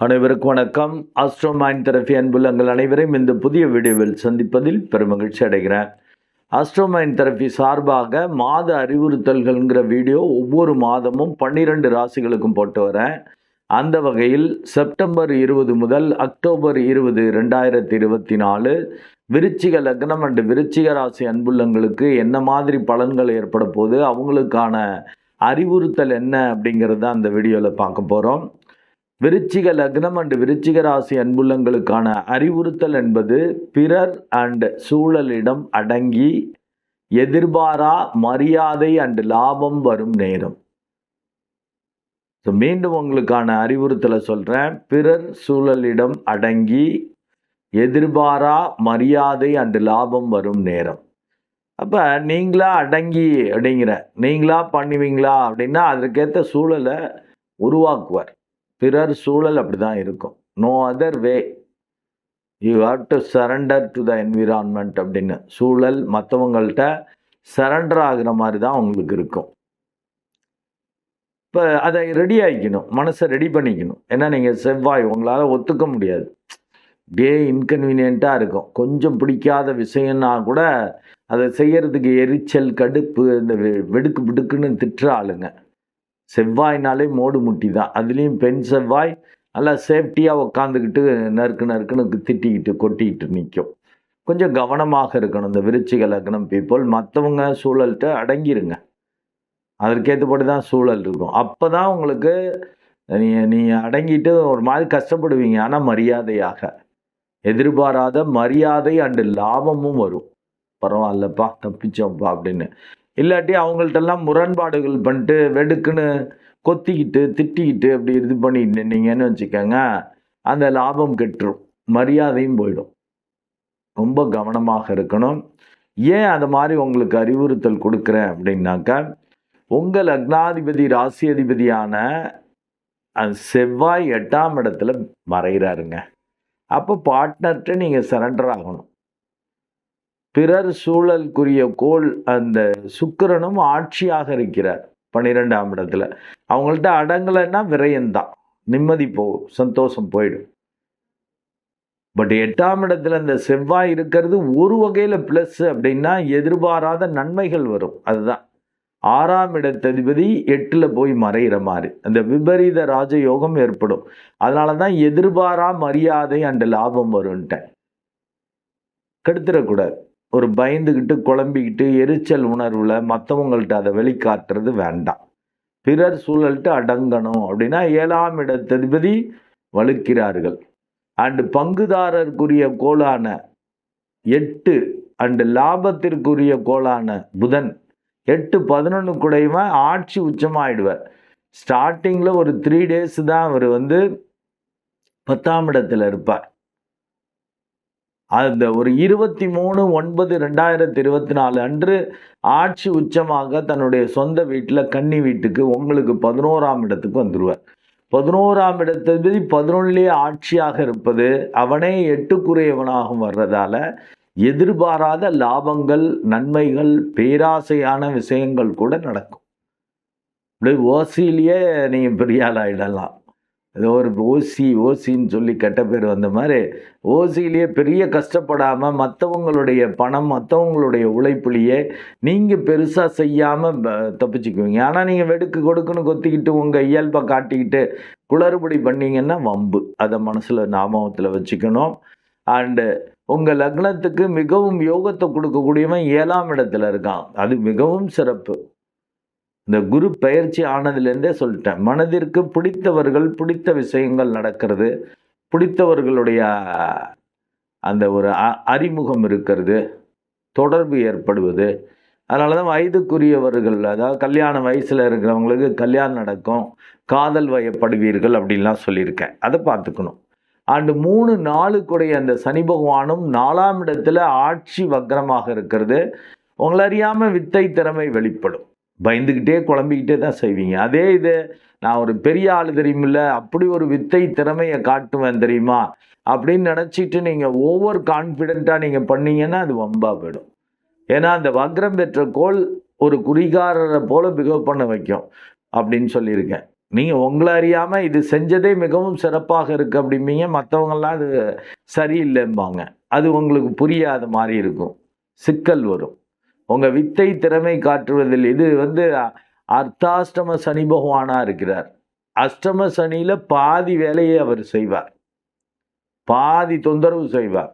அனைவருக்கும் வணக்கம். Astro mind therapy அன்புள்ளங்கள் அனைவரையும் இந்த புதிய வீடியோவில் சந்திப்பதில் பெருமகிழ்ச்சி அடைகிறேன். ஆஸ்ட்ரோ மைண்ட் தெரபி சார்பாக மாத அறிவுறுத்தல்கள்ங்கிற வீடியோ ஒவ்வொரு மாதமும் பன்னிரெண்டு ராசிகளுக்கும் போட்டு வரேன். அந்த வகையில் செப்டம்பர் இருபது முதல் அக்டோபர் இருபது ரெண்டாயிரத்தி இருபத்தி நாலு விருச்சிக லக்னம் அண்டு விருச்சிக ராசி அன்புள்ளங்களுக்கு என்ன மாதிரி பலன்கள் ஏற்பட போது அவங்களுக்கான அறிவுறுத்தல் என்ன அப்படிங்கிறத அந்த வீடியோவில் பார்க்க போகிறோம் விருச்சிக லக்னம் அண்டு விருச்சிக ராசி அன்புள்ளங்களுக்கான அறிவுறுத்தல் என்பது பிறர் அண்ட் சூழலிடம் அடங்கி எதிர்பாரா மரியாதை அண்டு லாபம் வரும் நேரம். ஸோ மீண்டும் உங்களுக்கான அறிவுறுத்தலை சொல்கிறேன் பிறர் சூழலிடம் அடங்கி எதிர்பாரா மரியாதை அண்டு லாபம் வரும் நேரம். அப்போ நீங்களா அடங்கி அப்படிங்கிற நீங்களா பண்ணுவீங்களா அப்படின்னா அதற்கேற்ற சூழலை உருவாக்குவார். பிறர் சூழல் அப்படி தான் இருக்கும். No other way you have to surrender to the environment அப்படின்னு. சூழல் மற்றவங்கள்ட்ட சரண்டர் ஆகிற மாதிரி தான் உங்களுக்கு இருக்கும். இப்போ அதை ரெடி ஆகிக்கணும் மனசை ரெடி பண்ணிக்கணும். ஏன்னா நீங்கள் செவ்வாய் உங்களால் ஒத்துக்க முடியாது. டே இன்கன்வீனியண்ட்டாக இருக்கும். கொஞ்சம் பிடிக்காத விஷயம்னா கூட அதை செய்கிறதுக்கு எரிச்சல் கடுப்பு இந்த வெ- வெடுக்கு பிடுக்குன்னு திட்டுற ஆளுங்க. செவ்வாய்னாலே மோடு முட்டி தான். அதுலேயும் பெண் செவ்வாய் நல்லா சேஃப்டியாக உக்காந்துக்கிட்டு நறுக்கு நறுக்குன்னு திட்டிக்கிட்டு கொட்டிக்கிட்டு நிற்கும் கொஞ்சம் கவனமாக இருக்கணும். இந்த விருச்சிக லக்னம் பீப்புள் மற்றவங்க சூழல்கிட்ட அடங்கிருங்க. அதற்கேற்றபடி தான் சூழல் இருக்கும். அப்போ தான் உங்களுக்கு நீ நீ அடங்கிட்டு ஒரு மாதிரி கஷ்டப்படுவீங்க. ஆனால் மரியாதையாக. எதிர்பாராத மரியாதை அண்டு லாபமும் வரும். பரவாயில்லப்பா தப்பிச்சோம்ப்பா அப்படின்னு. இல்லாட்டி அவங்கள்ட்டெல்லாம் முரண்பாடுகள் பண்ணிட்டு வெடுக்குன்னு கொத்திக்கிட்டு திட்டிக்கிட்டு அப்படி இது பண்ணிட்டு நின்னீங்கன்னு வச்சுக்கோங்க அந்த லாபம் கெட்டுரும். மரியாதையும் போயிடும். ரொம்ப கவனமாக இருக்கணும். ஏன் அந்த மாதிரி உங்களுக்கு அறிவுறுத்தல் கொடுக்குறேன் அப்படின்னாக்கா உங்கள் லக்னாதிபதி ராசி அதிபதியான செவ்வாய் எட்டாம் இடத்துல மறைகிறாருங்க. அப்போ பார்ட்னர்கிட்ட நீங்கள் சரண்டர் ஆகணும். பிறர் சூழலுக்குரிய கோள் அந்த சுக்கிரனும் ஆட்சியாக இருக்கிறார். பன்னிரெண்டாம் இடத்துல. அவங்கள்ட்ட அடங்கலைன்னா விரயம்தான். நிம்மதி போ சந்தோஷம் போயிடும். பட் எட்டாம் இடத்துல இந்த செவ்வாய் இருக்கிறது ஒரு வகையில் ப்ளஸ் அப்படின்னா எதிர்பாராத நன்மைகள் வரும். அதுதான். ஆறாம் இடத்ததிபதி எட்டில் போய் மறைகிற மாதிரி. அந்த விபரீத ராஜயோகம் ஏற்படும். அதனால தான் எதிர்பாரா மரியாதை அண்ட் லாபம் வரும்ன்ட்டேன் கெடுத்துடக்கூடாது ஒரு பயந்துக்கிட்டு குழம்பிக்கிட்டு எரிச்சல் உணர்வில் மற்றவங்கள்ட்ட அதை வெளிக்காட்டுறது வேண்டாம். பிறர் சூழல்ட்டு அடங்கணும் அப்படின்னா ஏழாம் இடத்ததிபதி வலுக்கிறார்கள். அண்டு பங்குதாரருக்குரிய கோளான எட்டு அண்டு லாபத்திற்குரிய கோளான புதன். எட்டு பதினொன்று கூடையுமா ஆட்சி உச்சமாயிடுவார். ஸ்டார்டிங்கில் ஒரு த்ரீ டேஸ் தான் அவர் வந்து பத்தாம் இடத்துல இருப்பார். அந்த ஒரு இருபத்தி மூணு ஒன்பது ரெண்டாயிரத்தி இருபத்தி நாலு அன்று ஆட்சி உச்சமாக தன்னுடைய சொந்த வீட்டில் கன்னி வீட்டுக்கு உங்களுக்கு பதினோராம் இடத்துக்கு வந்துடுவார் பதினோராம் இடத்தபதி பதினொன்னிலே ஆட்சியாக இருப்பது அவனே எட்டுக்குரியவனாகவும் வர்றதால எதிர்பாராத லாபங்கள் நன்மைகள் பேராசையான விஷயங்கள் கூட நடக்கும். இப்படி ஓசியிலேயே நீங்கள் பெரிய ஆள் ஆகிடலாம் ஏதோ ஒரு ஓசி ஓசின்னு சொல்லி கெட்ட பேர் வந்த மாதிரி ஓசியிலேயே பெரிய கஷ்டப்படாமல் மற்றவங்களுடைய பணம் மற்றவங்களுடைய உழைப்புலையே நீங்கள் பெருசாக செய்யாமல் தப்பிச்சுக்குவீங்க. ஆனால் நீங்கள் வெடுக்கு கொடுக்குன்னு கொத்திக்கிட்டு உங்கள் இயல்பை காட்டிக்கிட்டு குளறுபடி பண்ணிங்கன்னா வம்பு. அதை மனசில் ஞாபகத்தில் வச்சுக்கணும். அண்டு உங்கள் லக்னத்துக்கு மிகவும் யோகத்தை கொடுக்கக்கூடியவன் ஏழாம் இடத்துல இருக்கான். அது மிகவும் சிறப்பு. இந்த குரு பயிற்சி ஆனதுலேருந்தே சொல்லிட்டேன். மனதிற்கு பிடித்தவர்கள் பிடித்த விஷயங்கள் நடக்கிறது. பிடித்தவர்களுடைய அந்த ஒரு அ- அறிமுகம் இருக்கிறது. தொடர்பு ஏற்படுவது. அதனால தான் வயதுக்குரியவர்கள் அதாவது கல்யாண வயசில் இருக்கிறவங்களுக்கு கல்யாணம் நடக்கும். காதல் வயப்படுவீர்கள் அப்படின்லாம் சொல்லியிருக்கேன். அதை பார்த்துக்கணும். அண்டு மூணு நாளுக்குடைய அந்த சனி பகவானும் நாலாம் இடத்துல ஆட்சி வக்ரமாக இருக்கிறது. உங்களை அறியாமல் வித்தை திறமை வெளிப்படும். பயந்துக்கிட்டே குழம்பிக்கிட்டே தான் செய்வீங்க. அதே இது நான் ஒரு பெரிய ஆள் தெரியுமில்ல அப்படி ஒரு வித்தை திறமையை காட்டுவேன் தெரியுமா? அப்படின்னு நினச்சிட்டு நீங்கள் ஓவர் கான்ஃபிடெண்ட்டாக நீங்கள் பண்ணீங்கன்னா அது வம்பாக போயிடும். ஏன்னா அந்த வக்ரம் பெற்ற கோல் ஒரு குறிகாரரை போல் பிகவ் பண்ண வைக்கும் அப்படின்னு சொல்லியிருக்கேன். நீங்கள் உங்களை அறியாமல் இது செஞ்சதே மிகவும் சிறப்பாக இருக்குது அப்படிம்பீங்க. மற்றவங்களாம் அது சரியில்லைம்பாங்க. அது உங்களுக்கு புரியாத மாதிரி இருக்கும். சிக்கல் வரும். உங்கள் வித்தை திறமை காட்டுவதில் இது வந்து அர்த்தாஷ்டம சனி பகவானாக இருக்கிறார். அஷ்டம சனியில் பாதி வேலையை அவர் செய்வார். பாதி தொந்தரவு செய்வார்.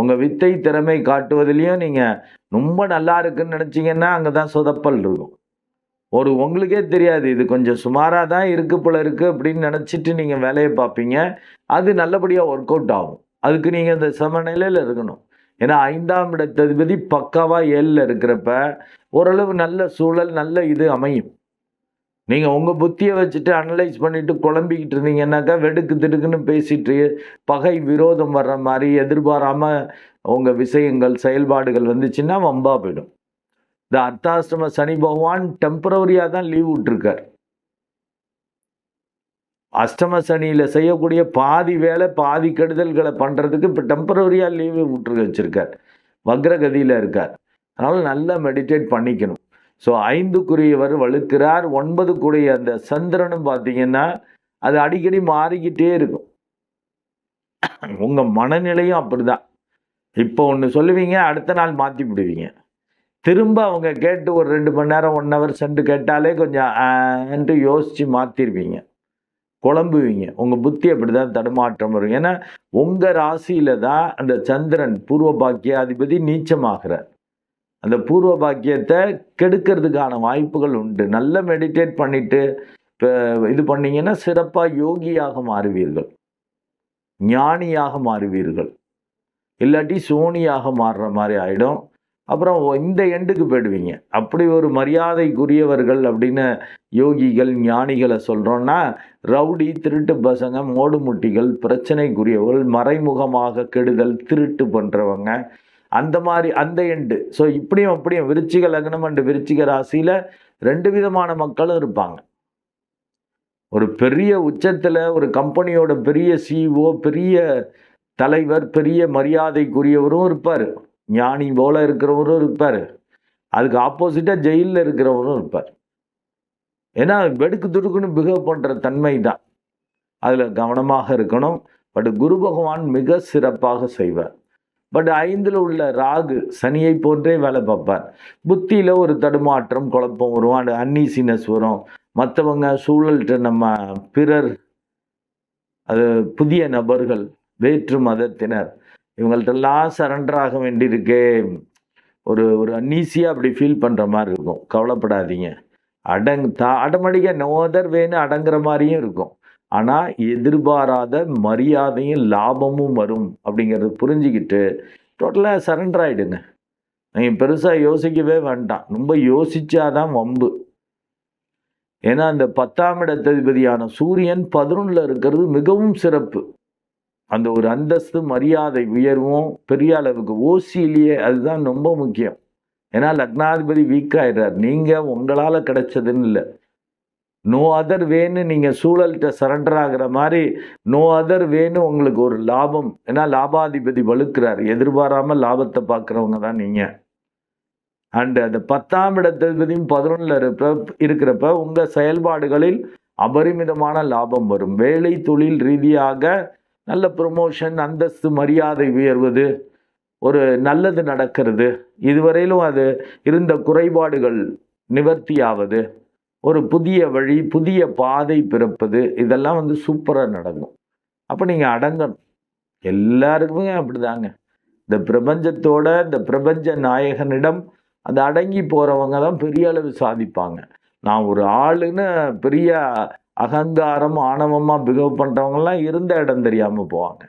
உங்கள் வித்தை திறமை காட்டுவதிலையும் நீங்கள் ரொம்ப நல்லா இருக்குன்னு நினச்சிங்கன்னா அங்கே தான் சொதப்பல் இருக்கும். ஒரு உங்களுக்கே தெரியாது இது கொஞ்சம் சுமாராக தான் இருக்கு போல இருக்குது அப்படின்னு நினச்சிட்டு நீங்கள் வேலையை பார்ப்பீங்க. அது நல்லபடியாக ஒர்க் அவுட் ஆகும். அதுக்கு நீங்கள் இந்த சமநிலையில் இருக்கணும். ஏன்னா ஐந்தாம் இடத்ததிபதி பக்காவாக ஏழில் இருக்கிறப்ப ஓரளவு நல்ல சூழல் நல்ல இது அமையும். நீங்கள் உங்கள் புத்தியை வச்சுட்டு அனலைஸ் பண்ணிவிட்டு குழம்பிக்கிட்டு இருந்தீங்கன்னாக்கா வெடுக்கு திடுக்குன்னு பேசிட்டு பகை விரோதம் வர்ற மாதிரி எதிர்பாராமல் உங்கள் விஷயங்கள் செயல்பாடுகள் வந்துச்சுன்னா வம்பா போயிடும். இந்த அர்த்தாஷ்டம சனி பகவான் டெம்பரவரியாக தான் லீவ் விட்டுருக்கார். அஷ்டம சனியில் செய்யக்கூடிய பாதி வேலை பாதி கெடுதல்களை பண்ணுறதுக்கு இப்போ டெம்பரவரியாக லீவு விட்டு வச்சுருக்கார். வக்ரகதியில் இருக்கார். அதனால் நல்லா மெடிடேட் பண்ணிக்கணும். ஸோ ஐந்துக்குரியவர் வலுக்கிறார். ஒன்பதுக்குரிய அந்த சந்திரனும் பார்த்தீங்கன்னா அது அடிக்கடி மாறிக்கிட்டே இருக்கும். உங்கள் மனநிலையும் அப்படிதான். இப்போ ஒன்று சொல்லுவீங்க அடுத்த நாள் மாற்றி விடுவீங்க. திரும்ப அவங்க கேட்டு ஒரு ரெண்டு மணி நேரம் ஒன் ஹவர் சென்று கேட்டாலே கொஞ்சம் யோசித்து மாற்றிருவீங்க குழம்புவீங்க. உங்கள் புத்தி அப்படி தான் தடுமாற்றம் வரும். ஏன்னா உங்கள் ராசியில் தான் அந்த சந்திரன் பூர்வ பாக்கியாதிபதி நீச்சமாகிறார். அந்த பூர்வ பாக்கியத்தை கெடுக்கிறதுக்கான வாய்ப்புகள் உண்டு. நல்லா மெடிடேட் பண்ணிவிட்டு இப்போ இது பண்ணிங்கன்னா சிறப்பாக யோகியாக மாறுவீர்கள். ஞானியாக மாறுவீர்கள். இல்லாட்டி சோனியாக மாறுற மாதிரி ஆகிடும் அப்புறம் இந்த எண்டுக்கு போயிடுவீங்க. அப்படி ஒரு மரியாதைக்குரியவர்கள் அப்படின்னு யோகிகள் ஞானிகளை சொல்கிறோன்னா ரவுடி திருட்டு பசங்க மோடுமுட்டிகள் பிரச்சனைக்குரியவர்கள் மறைமுகமாக கெடுதல் திருட்டு பண்ணுறவங்க அந்த மாதிரி அந்த எண்டு ஸோ இப்படியும் அப்படியும் விருச்சிக லக்னம் அண்டு விருச்சிக ராசியில் ரெண்டு விதமான மக்களும் இருப்பாங்க. ஒரு பெரிய உச்சத்தில் ஒரு கம்பெனியோட பெரிய சிஇஓ பெரிய தலைவர் பெரிய மரியாதைக்குரியவரும் இருப்பார். ஞானி போல இருக்கிறவரும் இருப்பார். அதுக்கு ஆப்போசிட்டாக ஜெயிலில் இருக்கிறவரும் இருப்பார். ஏன்னா வெடுக்கு துடுக்குன்னு பிஹேவ் பண்ணுற தன்மை தான் அதில் கவனமாக இருக்கணும். பட் குரு பகவான் மிக சிறப்பாக செய்வார். பட் ஐந்தில் உள்ள ராகு சனியை போன்றே வேலை பார்ப்பார். புத்தியில் ஒரு தடுமாற்றம் குழப்பம் வரும். அந்த அன்னீசினஸ் வரும். மற்றவங்க சூழல்கிட்ட நம்ம பிறர் அது புதிய நபர்கள் வேற்று மதத்தினர் இவங்கள்ட்டெல்லாம் சரண்டர் ஆக வேண்டியிருக்கே. ஒரு ஒரு அன்னீசியாக அப்படி ஃபீல் பண்ணுற மாதிரி இருக்கும். கவலைப்படாதீங்க. அடங் தா அடமடிக்க நோ அதர் வேன்னு அடங்குற மாதிரியும் இருக்கும். ஆனால் எதிர்பாராத மரியாதையும் லாபமும் வரும் அப்படிங்கிறத புரிஞ்சுக்கிட்டு டோட்டலாக சரண்டர் ஆகிடுங்க நீங்கள் பெருசாக யோசிக்கவே வேண்டாம். ரொம்ப யோசிச்சாதான் வம்பு. ஏன்னா அந்த பத்தாம் இடத்ததிபதியான சூரியன் பதினொன்றில் இருக்கிறது மிகவும் சிறப்பு. அந்த ஒரு அந்தஸ்து மரியாதை உயர்வும் பெரிய அளவுக்கு ஓசியிலேயே அதுதான் ரொம்ப முக்கியம். ஏன்னா லக்னாதிபதி வீக் ஆயிடுறார். நீங்கள் உங்களால் கிடைச்சதுன்னு இல்லை. நோ அதர் வேன்னு நீங்கள் சூழல்கிட்ட சரண்டர் ஆகிற மாதிரி நோ அதர் வேன்னு உங்களுக்கு ஒரு லாபம். ஏன்னா லாபாதிபதி வலுக்கிறார். எதிர்பாராமல் லாபத்தை பார்க்குறவங்க தான் நீங்கள் அண்டு அந்த பத்தாம் இடத்ததிபதியும் பதினொன்றில் இருப்ப இருக்கிறப்ப உங்கள் செயல்பாடுகளில் அபரிமிதமான லாபம் வரும். வேலை தொழில் ரீதியாக நல்ல ப்ரொமோஷன் அந்தஸ்து மரியாதை உயர்வது ஒரு நல்லது நடக்கிறது. இதுவரையிலும் அது இருந்த குறைபாடுகள் நிவர்த்தியாவது. ஒரு புதிய வழி புதிய பாதை பிறப்பது இதெல்லாம் வந்து சூப்பராக நடக்கும். அப்போ நீங்கள் அடங்கணும். எல்லாருக்குமே அப்படிதாங்க. இந்த பிரபஞ்சத்தோட இந்த பிரபஞ்ச நாயகனிடம் அந்த அடங்கி போகிறவங்க தான் பெரிய அளவு சாதிப்பாங்க. நான் ஒரு ஆளுன்னு பெரிய அகங்காரம் ஆணவமாக பிகவ் பண்ணுறவங்கலாம் இருந்த இடம் தெரியாமல் போவாங்க.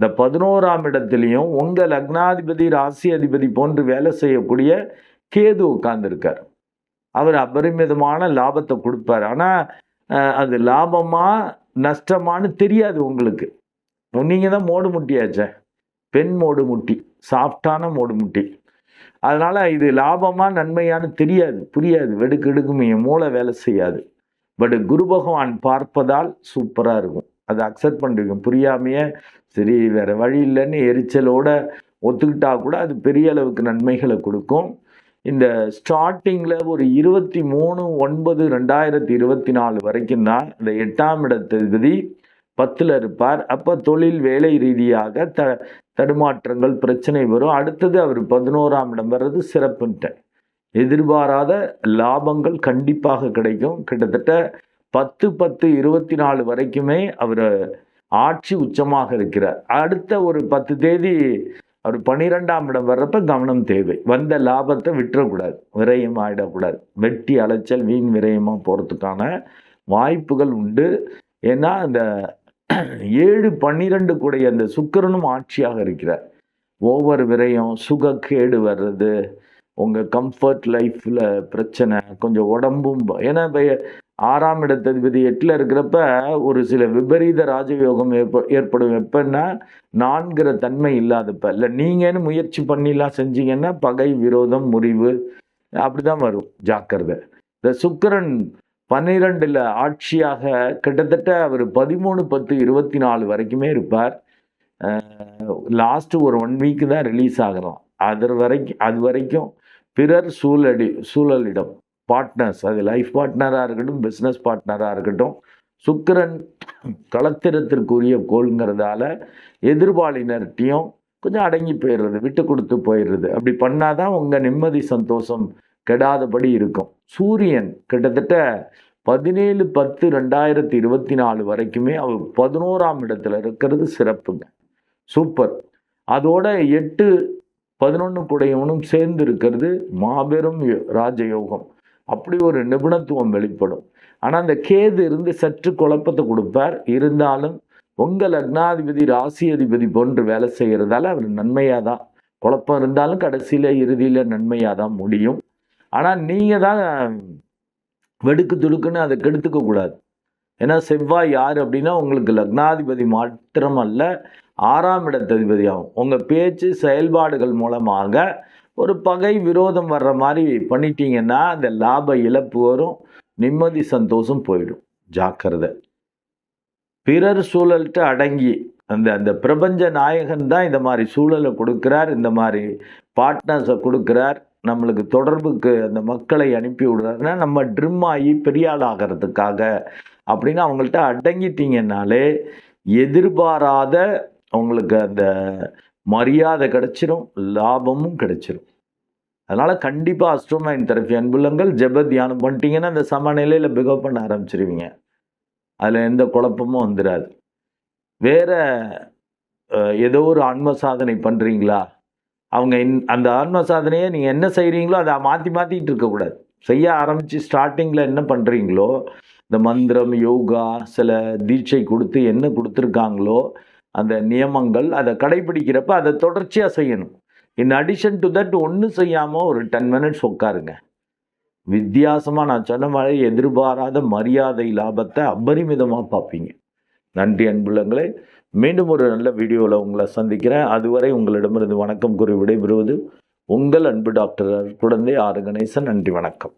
இந்த பதினோராம் இடத்துலையும் உங்கள் லக்னாதிபதி ராசி அதிபதி போன்று வேலை செய்யக்கூடிய கேது உட்கார்ந்துருக்கார். அவர் அபரிமிதமான லாபத்தை கொடுப்பார். ஆனால் அது லாபமா நஷ்டமானு தெரியாது உங்களுக்கு. நீங்கள் தான் மோடு முட்டியாச்சே. பெண் மோடு முட்டி சாஃப்டான மோடு முட்டி. அதனால் இது லாபமா நன்மையானு தெரியாது புரியாது. வெடுக்கெடுக்கும் என் மூளை வேலை செய்யாது. பட் குரு பகவான் பார்ப்பதால் சூப்பராக இருக்கும். அதை அக்செப்ட் பண்ணுறீங்க புரியாமையே சரி வேறு வழி இல்லைன்னு எரிச்சலோட ஒத்துக்கிட்டா கூட அது பெரிய அளவுக்கு நன்மைகளை கொடுக்கும். இந்த ஸ்டார்டிங்கில் ஒரு இருபத்தி மூணு ஒன்பது ரெண்டாயிரத்தி இருபத்தி நாலு வரைக்கும் தான் இந்த எட்டாம் இடத்ததிபதி பத்தில் இருப்பார். அப்போ தொழில் வேலை ரீதியாக த தடுமாற்றங்கள் பிரச்சனை வரும். அடுத்தது அவர் பதினோராம் இடம் வர்றது சிறப்புன்ட்டேன் எதிர்பாராத லாபங்கள் கண்டிப்பாக கிடைக்கும். கிட்டத்தட்ட பத்து பத்து இருபத்தி நாலு வரைக்குமே அவர் ஆட்சி உச்சமாக இருக்கிறார். அடுத்த ஒரு பத்து தேதி அவர் பன்னிரெண்டாம் இடம் வர்றப்ப கவனம் தேவை. வந்த லாபத்தை விட்டுறக்கூடாது. விரயம் ஆகிடக்கூடாது வெட்டி அலைச்சல் வீண் விரயமாக போகிறதுக்கான வாய்ப்புகள் உண்டு. ஏன்னா அந்த ஏழு பன்னிரெண்டு கூடிய அந்த சுக்கிரனும் ஆட்சியாக இருக்கிறார். ஒவ்வொரு விரயம் சுகக்கேடு வர்றது உங்கள் கம்ஃபர்ட் லைஃப்பில் பிரச்சனை கொஞ்சம் உடம்பும் ஏன்னா ஆறாம் இடத்ததிபதி எட்டில் இருக்கிறப்ப ஒரு சில விபரீத ராஜயோகம் ஏற்ப ஏற்படும். எப்பன்னா நான்கிற தன்மை இல்லாதப்ப. இல்லை நீங்கன்னு முயற்சி பண்ணிலாம் செஞ்சீங்கன்னா பகை விரோதம் முறிவு அப்படி தான் வரும். ஜாக்கிரதை. இந்த சுக்கரன் பன்னிரெண்டில் ஆட்சியாக கிட்டத்தட்ட அவர் பதிமூணு பத்து இருபத்தி நாலு வரைக்குமே இருப்பார். லாஸ்ட்டு ஒரு ஒன் வீக்கு தான் ரிலீஸ் ஆகிறோம் அது வரைக்கும் அது வரைக்கும் பிறர் சூழடி சூழலிடம். பார்ட்னர்ஸ் அது லைஃப் பார்ட்னராக இருக்கட்டும் பிஸ்னஸ் பார்ட்னராக இருக்கட்டும் சுக்கிரன் களத்திரத்திற்குரிய கோள்ங்கிறதால எதிர்பாலினர்கிட்டையும் கொஞ்சம் அடங்கி போயிடுறது விட்டு கொடுத்து போயிடுறது. அப்படி பண்ணாதான் உங்கள் நிம்மதி சந்தோஷம் கெடாதபடி இருக்கும். சூரியன் கிட்டத்தட்ட பதினேழு பத்து ரெண்டாயிரத்தி இருபத்தி நாலு வரைக்குமே அவர் பதினோராம் இடத்துல இருக்கிறது சிறப்புங்க. சூப்பர் அதோட எட்டு பதினொன்று கூடையவனும் சேர்ந்து இருக்கிறது மாபெரும் ராஜயோகம். அப்படி ஒரு நிபுணத்துவம் வெளிப்படும். ஆனால் அந்த கேது இருந்து சற்று குழப்பத்தை கொடுப்பார். இருந்தாலும் உங்கள் லக்னாதிபதி ராசி அதிபதி போன்று வேலை செய்கிறதால அவர் நன்மையாக தான் குழப்பம் இருந்தாலும் கடைசியில் இறுதியில் நன்மையாக தான் முடியும். ஆனால் நீங்கள் தான் வெடுக்கு துடுக்குன்னு அதை கெடுத்துக்க கூடாது. ஏன்னா செவ்வாய் யார் அப்படின்னா உங்களுக்கு லக்னாதிபதி மாத்திரம் அல்ல ஆறாம் இடத்ததிபதி ஆகும் உங்கள் பேச்சு செயல்பாடுகள் மூலமாக ஒரு பகை விரோதம் வர்ற மாதிரி பண்ணிட்டீங்கன்னா அந்த லாப இழப்பு வரும் நிம்மதி சந்தோஷம் போயிடும். ஜாக்கிரதை. பிறர் சூழல்கிட்ட அடங்கி அந்த அந்த பிரபஞ்ச நாயகன் தான் இந்த மாதிரி சூழலை கொடுக்குறார் இந்த மாதிரி பார்ட்னர்ஸை கொடுக்குறார் நம்மளுக்கு தொடர்புக்கு அந்த மக்களை அனுப்பி விடுறாருன்னா நம்ம ட்ரிம் ஆகி பெரியாள் ஆகிறதுக்காக அப்படின்னு அவங்கள்ட்ட அடங்கிட்டீங்கன்னாலே எதிர்பாராத அவங்களுக்கு அந்த மரியாதை கிடச்சிரும் லாபமும் கிடச்சிரும். அதனால் கண்டிப்பாக அஸ்ட்ரோமைன் தெரப்பி அன்புள்ளங்கள் ஜெப தியானம் பண்ணிட்டீங்கன்னா அந்த சமநிலையில் பிகவ் பண்ண ஆரம்பிச்சிருவீங்க. அதில் எந்த குழப்பமும் வந்துடாது வேறு ஏதோ ஒரு ஆன்ம சாதனை பண்ணுறீங்களா அவங்க இன் அந்த ஆன்ம சாதனையை நீங்கள் என்ன செய்கிறீங்களோ அதை மாற்றி மாற்றிட்டு இருக்கக்கூடாது செய்ய ஆரம்பித்து ஸ்டார்டிங்கில் என்ன பண்ணுறீங்களோ இந்த மந்திரம் யோகா சில தீட்சை கொடுத்து என்ன கொடுத்துருக்காங்களோ அந்த நியமங்கள் அதை கடைபிடிக்கிறப்ப அதை தொடர்ச்சியாக செய்யணும். இன் அடிஷன் டு தட் ஒன்றும் செய்யாமல் ஒரு டென் மினிட்ஸ் உட்காருங்க. வித்தியாசமாக நான் சொன்ன மாதிரி எதிர்பாராத மரியாதை லாபத்தை அபரிமிதமாக பார்ப்பீங்க. நன்றி அன்புள்ளங்களே. மீண்டும் ஒரு நல்ல வீடியோவில் உங்களை சந்திக்கிறேன். அதுவரை உங்களிடமிருந்து வணக்கம் கூறி விடைபெறுவது உங்கள் அன்பு டாக்டர் குழந்தை ஆறு கணேசன். நன்றி வணக்கம்.